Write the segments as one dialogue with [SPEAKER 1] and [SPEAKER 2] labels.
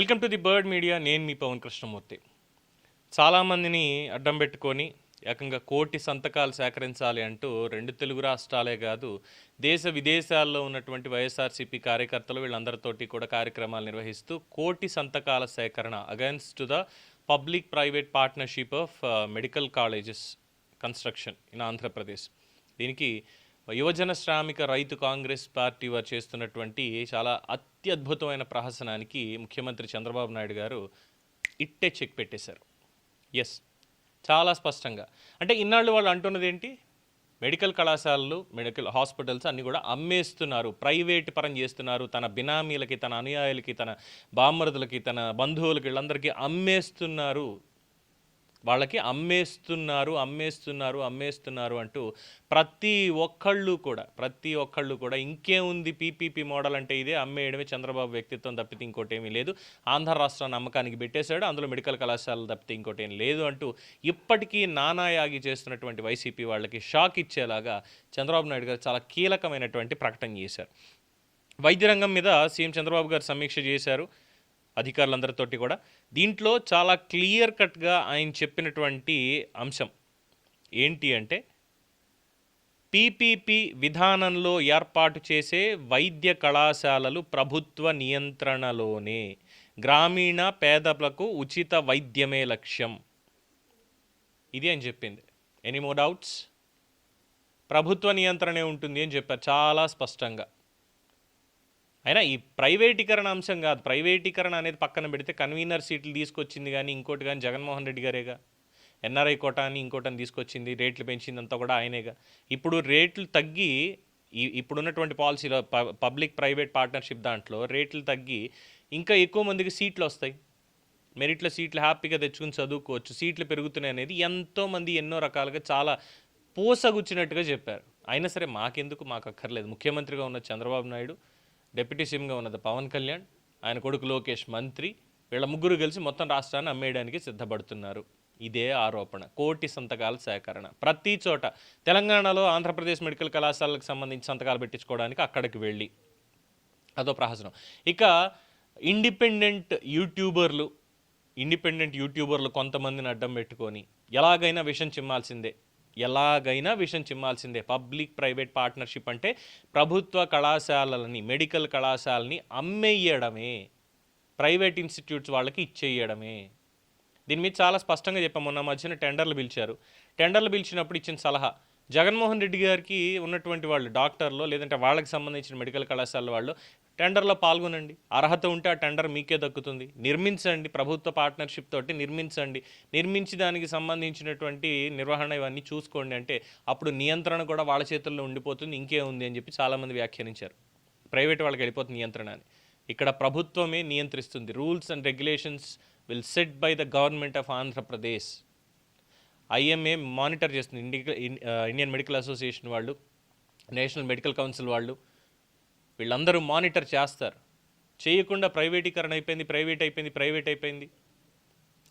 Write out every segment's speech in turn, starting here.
[SPEAKER 1] Welcome to the bird media. నేను మీ పవన్ కృష్ణమూర్తి. చాలామందిని అడ్డం పెట్టుకొని ఏకంగా కోటి సంతకాలు సేకరించాలి అంటూ రెండు తెలుగు రాష్ట్రాలే కాదు దేశ విదేశాల్లో ఉన్నటువంటి వైఎస్ఆర్సీపీ కార్యకర్తలు వీళ్ళందరితోటి కూడా కార్యక్రమాలు నిర్వహిస్తూ కోటి సంతకాల సేకరణ against to the public private partnership of medical colleges construction in Andhra Pradesh. దీనికి యువజన శ్రామిక రైతు కాంగ్రెస్ పార్టీ వారు చేస్తున్నటువంటి చాలా అత్యద్భుతమైన ప్రహసనానికి ముఖ్యమంత్రి చంద్రబాబు నాయుడు గారు ఇట్టే చెక్ పెట్టేశారు. ఎస్ చాలా స్పష్టంగా. అంటే ఇన్నాళ్ళు వాళ్ళు అంటున్నది ఏంటి? మెడికల్ కళాశాలలు మెడికల్ హాస్పిటల్స్ అన్నీ కూడా అమ్మేస్తున్నారు. ప్రైవేట్ పరం చేస్తున్నారు. తన బినామీలకి తన అనుయాయులకి తన బామ్మరుదులకి తన బంధువులకి వీళ్ళందరికీ అమ్మేస్తున్నారు. వాళ్ళకి అమ్మేస్తున్నారు అమ్మేస్తున్నారు అమ్మేస్తున్నారు అంటూ ప్రతి ఒక్కళ్ళు కూడా ప్రతి ఒక్కళ్ళు కూడా ఇంకేముంది పీపీపీ మోడల్ అంటే ఇదే అమ్మేయడమే చంద్రబాబు వ్యక్తిత్వం తప్పితే ఇంకోటి ఏమీ లేదు. ఆంధ్ర రాష్ట్రాన్ని అమ్మకానికి పెట్టేశాడు అందులో మెడికల్ కళాశాలలు తప్పితే ఇంకోటి ఏం లేదు అంటూ ఇప్పటికీ నానాయాగి చేస్తున్నటువంటి వైసీపీ వాళ్ళకి షాక్ ఇచ్చేలాగా చంద్రబాబు నాయుడు గారు చాలా కీలకమైనటువంటి ప్రకటన చేశారు. వైద్య రంగం మీద సీఎం చంద్రబాబు గారు సమీక్ష చేశారు. అధికారులందరితోటి కూడా. దీంట్లో చాలా క్లియర్ కట్గా ఆయన చెప్పినటువంటి అంశం ఏంటి అంటే పీపీపీ విధానంలో ఏర్పాటు చేసే వైద్య కళాశాలలు ప్రభుత్వ నియంత్రణలోనే. గ్రామీణ పేదలకు ఉచిత వైద్యమే లక్ష్యం. ఇది అని చెప్పింది. ఎనీ మో డౌట్స్ ప్రభుత్వ నియంత్రణే ఉంటుంది అని చెప్పారు చాలా స్పష్టంగా. అయినా ఈ ప్రైవేటీకరణ అంశం కాదు. ప్రైవేటీకరణ అనేది పక్కన పెడితే కన్వీనర్ సీట్లు తీసుకొచ్చింది కానీ ఇంకోటి కానీ జగన్మోహన్ రెడ్డి గారేగా? ఎన్ఆర్ఐ కోట అని ఇంకోటని తీసుకొచ్చింది రేట్లు పెంచిందంతా కూడా ఆయనేగా? ఇప్పుడు రేట్లు తగ్గి ఈ ఇప్పుడున్నటువంటి పాలసీలో ప- పబ్లిక్ ప్రైవేట్ పార్ట్నర్షిప్ దాంట్లో రేట్లు తగ్గి ఇంకా ఎక్కువ మందికి సీట్లు వస్తాయి. మెరిట్లో సీట్లు హ్యాపీగా తెచ్చుకుని చదువుకోవచ్చు. సీట్లు పెరుగుతున్నాయి అనేది ఎంతోమంది ఎన్నో రకాలుగా చాలా పూసగుచ్చినట్టుగా చెప్పారు. అయినా సరే మాకెందుకు? మాకు అక్కర్లేదు ముఖ్యమంత్రిగా ఉన్న చంద్రబాబు నాయుడు డిప్యూటీ సీఎంగా ఉన్నది పవన్ కళ్యాణ్ ఆయన కొడుకు లోకేష్ మంత్రి వీళ్ళ ముగ్గురు కలిసి మొత్తం రాష్ట్రాన్ని అమ్మేయడానికి సిద్ధపడుతున్నారు. ఇదే ఆరోపణ కోటి సంతకాల సేకరణ. ప్రతి చోట తెలంగాణలో ఆంధ్రప్రదేశ్ మెడికల్ కళాశాలకు సంబంధించి సంతకాలు పెట్టించుకోవడానికి అక్కడికి వెళ్ళి. అదో ప్రహసనం. ఇక ఇండిపెండెంట్ యూట్యూబర్లు ఇండిపెండెంట్ యూట్యూబర్లు కొంతమందిని అడ్డం పెట్టుకొని ఎలాగైనా విషయం చిమ్మాల్సిందే. ఎలాగైనా విషయం చిమ్మాల్సిందే. పబ్లిక్ ప్రైవేట్ పార్ట్నర్షిప్ అంటే ప్రభుత్వ కళాశాలలని మెడికల్ కళాశాలని అమ్మేయడమే. ప్రైవేట్ ఇన్స్టిట్యూట్స్ వాళ్ళకి ఇచ్చేయడమే. దీని మీద చాలా స్పష్టంగా చెప్పాము మొన్న మధ్యన టెండర్లు పిలిచారు. టెండర్లు పిలిచినప్పుడు ఇచ్చిన సలహా జగన్మోహన్ రెడ్డి గారికి ఉన్నటువంటి వాళ్ళు డాక్టర్లు లేదంటే వాళ్ళకి సంబంధించిన మెడికల్ కళాశాల వాళ్ళు టెండర్లో పాల్గొనండి. అర్హత ఉంటే ఆ టెండర్ మీకే దక్కుతుంది. నిర్మించండి. ప్రభుత్వ పార్ట్నర్షిప్ తోటి నిర్మించండి. నిర్మించి దానికి సంబంధించినటువంటి నిర్వహణ ఇవన్నీ చూసుకోండి అంటే అప్పుడు నియంత్రణ కూడా వాళ్ళ చేతుల్లో ఉండిపోతుంది ఇంకే ఉంది అని చెప్పి చాలామంది వ్యాఖ్యానించారు. ప్రైవేట్ వాళ్ళకి వెళ్ళిపోతుంది నియంత్రణ అని. ఇక్కడ ప్రభుత్వమే నియంత్రిస్తుంది. Rules and regulations will set by the government of Andhra Pradesh. IMA monitor చేస్తుంది. ఇండియన్ మెడికల్ అసోసియేషన్ వాళ్ళు నేషనల్ మెడికల్ కౌన్సిల్ వాళ్ళు వీళ్ళందరూ మానిటర్ చేస్తారు. చేయకుండా ప్రైవేటీకరణ అయిపోయింది ప్రైవేట్ అయిపోయింది ప్రైవేట్ అయిపోయింది.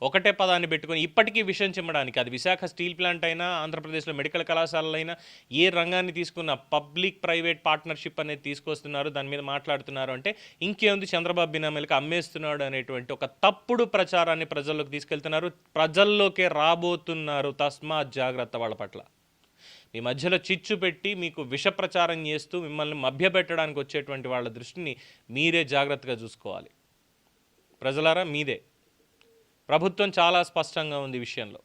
[SPEAKER 1] ఒకటే పదాన్ని పెట్టుకొని ఇప్పటికీ విషయం చిమ్మడానికి అది విశాఖ స్టీల్ ప్లాంట్ అయినా ఆంధ్రప్రదేశ్లో మెడికల్ కళాశాలలైనా ఏ రంగాన్ని తీసుకున్న పబ్లిక్ ప్రైవేట్ పార్ట్నర్షిప్ అనేది తీసుకొస్తున్నారు దాని మీద మాట్లాడుతున్నారు అంటే ఇంకేముంది చంద్రబాబు బినామీలకు అమ్మేస్తున్నాడు అనేటువంటి ఒక తప్పుడు ప్రచారాన్ని ప్రజల్లోకి తీసుకెళ్తున్నారు ప్రజల్లోకే రాబోతున్నారు తస్మాత్ జాగ్రత్త వాళ్ళ పట్ల. మీ మధ్యలో చిచ్చు పెట్టి మీకు విష ప్రచారం చేస్తూ మిమ్మల్ని మభ్యపెట్టడానికి వచ్చేటువంటి వాళ్ళ దృష్టిని మీరే జాగ్రత్తగా చూసుకోవాలి. ప్రజలారా మీదే. ప్రభుత్వం చాలా స్పష్టంగా ఉంది విషయంలో.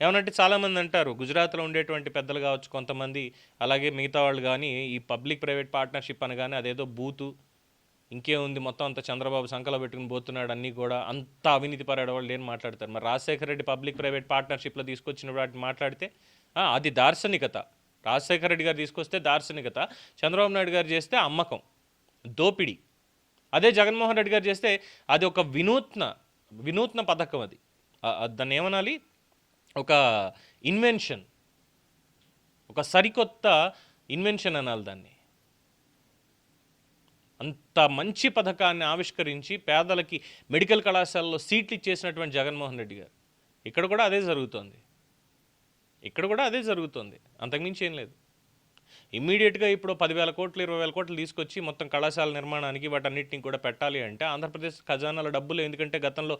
[SPEAKER 1] ఏమనంటే చాలామంది అంటారు గుజరాత్లో ఉండేటువంటి పెద్దలు కావచ్చు కొంతమంది అలాగే మిగతా వాళ్ళు కానీ ఈ పబ్లిక్ ప్రైవేట్ పార్ట్నర్షిప్ అనగానే అదేదో బూతు ఇంకేముంది మొత్తం అంత చంద్రబాబు సంకలో పెట్టుకుని పోతున్నాడు అన్నీ కూడా అంత అవినీతి పరాడు వాళ్ళు ఏం మాట్లాడతారు. మరి రాజశేఖర రెడ్డి పబ్లిక్ ప్రైవేట్ పార్ట్నర్షిప్లో తీసుకొచ్చిన వాటిని మాట్లాడితే అది దార్శనికత. రాజశేఖర రెడ్డి గారు తీసుకొస్తే దార్శనికత. చంద్రబాబు నాయుడు గారు చేస్తే అమ్మకం దోపిడీ. అదే జగన్మోహన్ రెడ్డి గారు చేస్తే అది ఒక వినూత్న వినూత్న పథకం అది. దాన్ని ఏమనాలి? ఒక ఇన్వెన్షన్ ఒక సరికొత్త ఇన్వెన్షన్ అనాలి దాన్ని. అంత మంచి పథకాన్ని ఆవిష్కరించి పేదలకి మెడికల్ కళాశాలలో సీట్లు ఇచ్చేసినటువంటి జగన్మోహన్ రెడ్డి గారు. ఇక్కడ కూడా అదే జరుగుతోంది. ఇక్కడ కూడా అదే జరుగుతోంది. అంతకుమించి ఏం లేదు. ఇమ్మీడియట్గా ఇప్పుడు పదివేల కోట్లు ఇరవై వేల కోట్లు తీసుకొచ్చి మొత్తం కళాశాల నిర్మాణానికి వాటన్నిటిని కూడా పెట్టాలి అంటే ఆంధ్రప్రదేశ్ ఖజానాలో డబ్బులు ఎందుకంటే గతంలో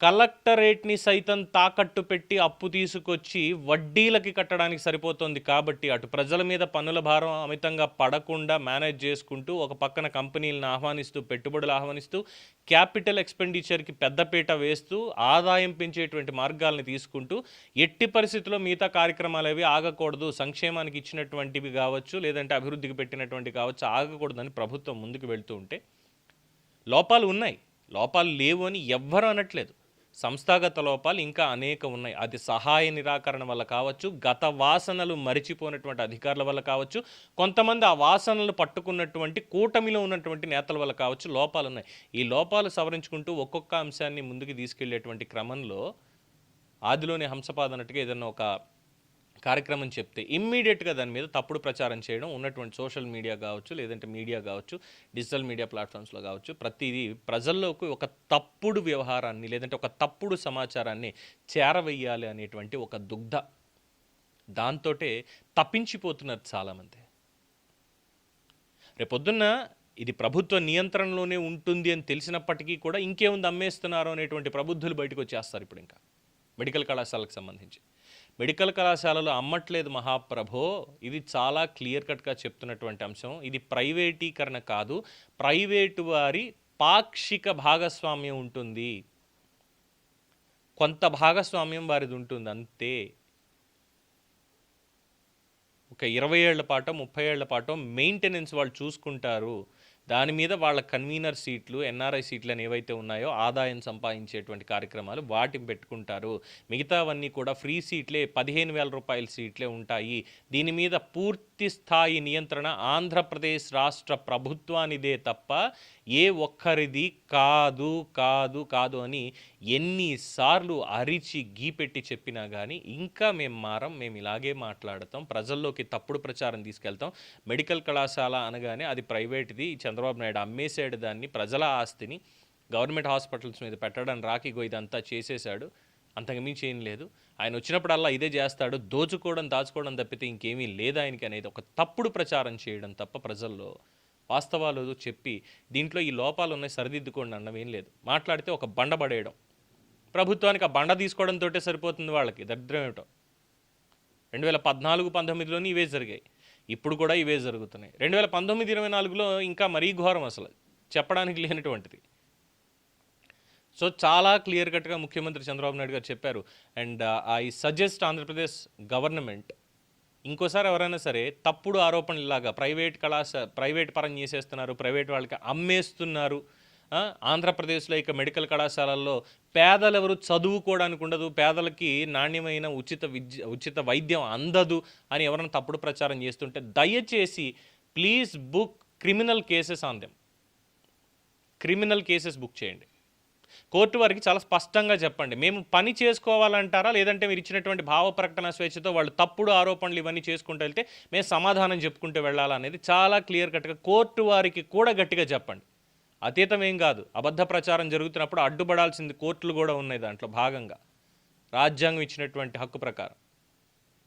[SPEAKER 1] కలెక్టరేట్ని సైతం తాకట్టు పెట్టి అప్పు తీసుకొచ్చి వడ్డీలకి కట్టడానికి సరిపోతుంది కాబట్టి అటు ప్రజల మీద పన్నుల భారం అమితంగా పడకుండా మేనేజ్ చేసుకుంటూ ఒక పక్కన కంపెనీలను ఆహ్వానిస్తూ పెట్టుబడులు ఆహ్వానిస్తూ క్యాపిటల్ ఎక్స్పెండిచర్కి పెద్దపీట వేస్తూ ఆదాయం పెంచేటువంటి మార్గాల్ని తీసుకుంటూ ఎట్టి పరిస్థితుల్లో మిగతా కార్యక్రమాలు అవి ఆగకూడదు సంక్షేమానికి ఇచ్చినటువంటివి కావచ్చు లేదంటే అభివృద్ధికి పెట్టినటువంటి కావచ్చు ఆగకూడదని ప్రభుత్వం ముందుకు వెళ్తూ ఉంటే లోపాలు ఉన్నాయి. లోపాలు లేవు అని ఎవ్వరూ అనట్లేదు. సంస్థాగత లోపాలు ఇంకా అనేక ఉన్నాయి. అది సహాయ నిరాకరణ వల్ల కావచ్చు గత వాసనలు మరిచిపోయినటువంటి అధికారుల వల్ల కావచ్చు కొంతమంది ఆ వాసనలు పట్టుకున్నటువంటి కూటమిలో ఉన్నటువంటి నేతల వల్ల కావచ్చు లోపాలు ఉన్నాయి. ఈ లోపాలు సవరించుకుంటూ ఒక్కొక్క అంశాన్ని ముందుకు తీసుకెళ్ళేటువంటి క్రమంలో ఆదిలోని హంసపాద అన్నట్టుగా ఏదైనా ఒక కార్యక్రమం చెప్తే ఇమ్మీడియట్గా దాని మీద తప్పుడు ప్రచారం చేయడం ఉన్నటువంటి సోషల్ మీడియా కావచ్చు లేదంటే మీడియా కావచ్చు డిజిటల్ మీడియా ప్లాట్ఫామ్స్లో కావచ్చు ప్రతిదీ ప్రజల్లోకి ఒక తప్పుడు వ్యవహారాన్ని లేదంటే ఒక తప్పుడు సమాచారాన్ని చేరవేయాలి అనేటువంటి ఒక దుగ్ధ. దాంతోటే తప్పించిపోతున్నారు చాలామంది. రేపొద్దున్న ఇది ప్రభుత్వ నియంత్రణలోనే ఉంటుంది అని తెలిసినప్పటికీ కూడా ఇంకేముంది అమ్మేస్తున్నారు అనేటువంటి ప్రబుద్ధులు బయటకు వచ్చేస్తారు ఇప్పుడు ఇంకా. మెడికల్ కళాశాలకు సంబంధించి. మెడికల్ కళాశాలలు అమ్మట్లేదు మహాప్రభో. ఇది చాలా క్లియర్ కట్గా చెప్తున్నటువంటి అంశం. ఇది ప్రైవేటీకరణ కాదు. ప్రైవేటు వారి పాక్షిక భాగస్వామ్యం ఉంటుంది. కొంత భాగస్వామ్యం వారిది ఉంటుంది అంతే. ఒక ఇరవై ఏళ్ళ పాటు ముప్పై ఏళ్ళ పాటు మెయింటెనెన్స్ వాళ్ళు చూసుకుంటారు. దాని మీద వాళ్ళ కన్వీనర్ సీట్లు ఎన్ఆర్ఐ సీట్లు అని ఏవైతే ఉన్నాయో ఆదాయం సంపాదించేటువంటి కార్యక్రమాలు వాటిని పెట్టుకుంటారు. మిగతావన్నీ కూడా ఫ్రీ సీట్లే పదిహేను వేల రూపాయల సీట్లే ఉంటాయి. దీని మీద పూర్తి స్థాయి నియంత్రణ ఆంధ్రప్రదేశ్ రాష్ట్ర ప్రభుత్వానిదే తప్ప ఏ ఒక్కరిది కాదు కాదు కాదు అని ఎన్నిసార్లు అరిచి గీపెట్టి చెప్పినా కానీ ఇంకా మేము మారం మేము ఇలాగే మాట్లాడతాం. ప్రజల్లోకి తప్పుడు ప్రచారం తీసుకెళ్తాం. మెడికల్ కళాశాల అనగానే అది ప్రైవేట్ది చంద్రబాబు నాయుడు అమ్మేసాడు దాన్ని ప్రజల ఆస్తిని గవర్నమెంట్ హాస్పిటల్స్ మీద పెట్టడం రాకిగో ఇదంతా చేసేశాడు. అంతకు మించి ఏం లేదు. ఆయన వచ్చినప్పుడల్లా ఇదే చేస్తాడు. దోచుకోవడం దాచుకోవడం తప్పితే ఇంకేమీ లేదు ఆయనకి అనేది ఒక తప్పుడు ప్రచారం చేయడం తప్ప ప్రజల్లో వాస్తవాలు చెప్పి దీంట్లో ఈ లోపాలు ఉన్నాయి సరిదిద్దుకోండి అన్నమేం లేదు. మాట్లాడితే ఒక బండ పడేయడం. ప్రభుత్వానికి ఆ బండ తీసుకోవడంతో సరిపోతుంది వాళ్ళకి. దరిద్రం ఏమిటో? రెండు వేల పద్నాలుగు పంతొమ్మిదిలోని ఇవే జరిగాయి. ఇప్పుడు కూడా ఇవే జరుగుతున్నాయి. రెండు వేల పంతొమ్మిది ఇరవై నాలుగులో ఇంకా మరీ ఘోరం అసలు. చెప్పడానికి లేనటువంటిది. సో చాలా క్లియర్ కట్గా ముఖ్యమంత్రి చంద్రబాబు నాయుడు గారు చెప్పారు. And I suggest Andhra Pradesh government ఇంకోసారి ఎవరైనా సరే తప్పుడు ఆరోపణలు ఇలాగా ప్రైవేట్ కళాశ ప్రైవేట్ పరం చేసేస్తున్నారు ప్రైవేట్ వాళ్ళకి అమ్మేస్తున్నారు. ఆంధ్రప్రదేశ్లో ఇక మెడికల్ కళాశాలల్లో పేదలు ఎవరు చదువుకోవడానికి ఉండదు పేదలకి నాణ్యమైన ఉచిత విద్య ఉచిత వైద్యం అందదు అని ఎవరైనా తప్పుడు ప్రచారం చేస్తుంటే దయచేసి please book criminal cases on them. Criminal cases book చేయండి. కోర్టు వారికి చాలా స్పష్టంగా చెప్పండి. మేము పని చేసుకోవాలంటారా? లేదంటే మీరు ఇచ్చినటువంటి భావ ప్రకటన స్వేచ్ఛతో వాళ్ళు తప్పుడు ఆరోపణలు ఇవన్నీ చేసుకుంటూ వెళ్తే మేము సమాధానం చెప్పుకుంటూ వెళ్ళాలనేది చాలా క్లియర్ కట్గా కోర్టు వారికి కూడా గట్టిగా చెప్పండి. అతీతం ఏం కాదు. అబద్ధ ప్రచారం జరుగుతున్నప్పుడు అడ్డుపడాల్సింది కోర్టులు కూడా ఉన్నాయి దాంట్లో భాగంగా. రాజ్యాంగం ఇచ్చినటువంటి హక్కు ప్రకారం.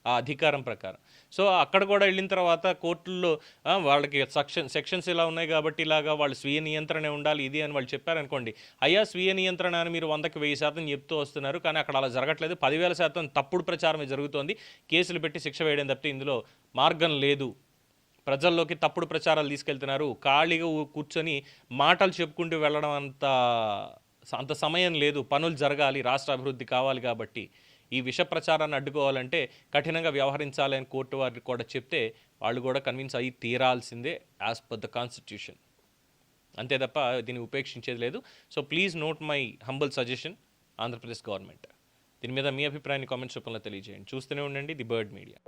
[SPEAKER 1] ఆ అధికారం ప్రకారం. సో అక్కడ కూడా వెళ్ళిన తర్వాత కోర్టుల్లో వాళ్ళకి సెక్షన్ సెక్షన్స్ ఇలా ఉన్నాయి కాబట్టి ఇలాగా వాళ్ళు స్వీయ నియంత్రణ ఉండాలి ఇది అని వాళ్ళు చెప్పారనుకోండి అయ్యా స్వీయ నియంత్రణ అని మీరు వందకి వెయ్యి శాతం చెప్తూ వస్తున్నారు కానీ అక్కడ అలా జరగట్లేదు. పదివేల శాతం తప్పుడు ప్రచారమే జరుగుతోంది. కేసులు పెట్టి శిక్ష వేయడం తప్పితే ఇందులో మార్గం లేదు. ప్రజల్లోకి తప్పుడు ప్రచారాలు తీసుకెళ్తున్నారు. ఖాళీగా కూర్చొని మాటలు చెప్పుకుంటూ వెళ్ళడం అంత అంత సమయం లేదు. పనులు జరగాలి రాష్ట్ర అభివృద్ధి కావాలి కాబట్టి. ఈ విష ప్రచారాన్ని అడ్డుకోవాలంటే కఠినంగా వ్యవహరించాలని కోర్టు వారికి కూడా చెప్తే వాళ్ళు కూడా కన్విన్స్ అయ్యి తీరాల్సిందే యాజ్ పర్ ద కాన్స్టిట్యూషన్. అంతే తప్ప దీన్ని ఉపేక్షించేది లేదు. So please note my humble suggestion Andhra Pradesh government. దీని మీద మీ అభిప్రాయాన్ని కామెంట్స్ రూపంలో తెలియజేయండి. చూస్తూనే ఉండండి ది బర్డ్ మీడియా.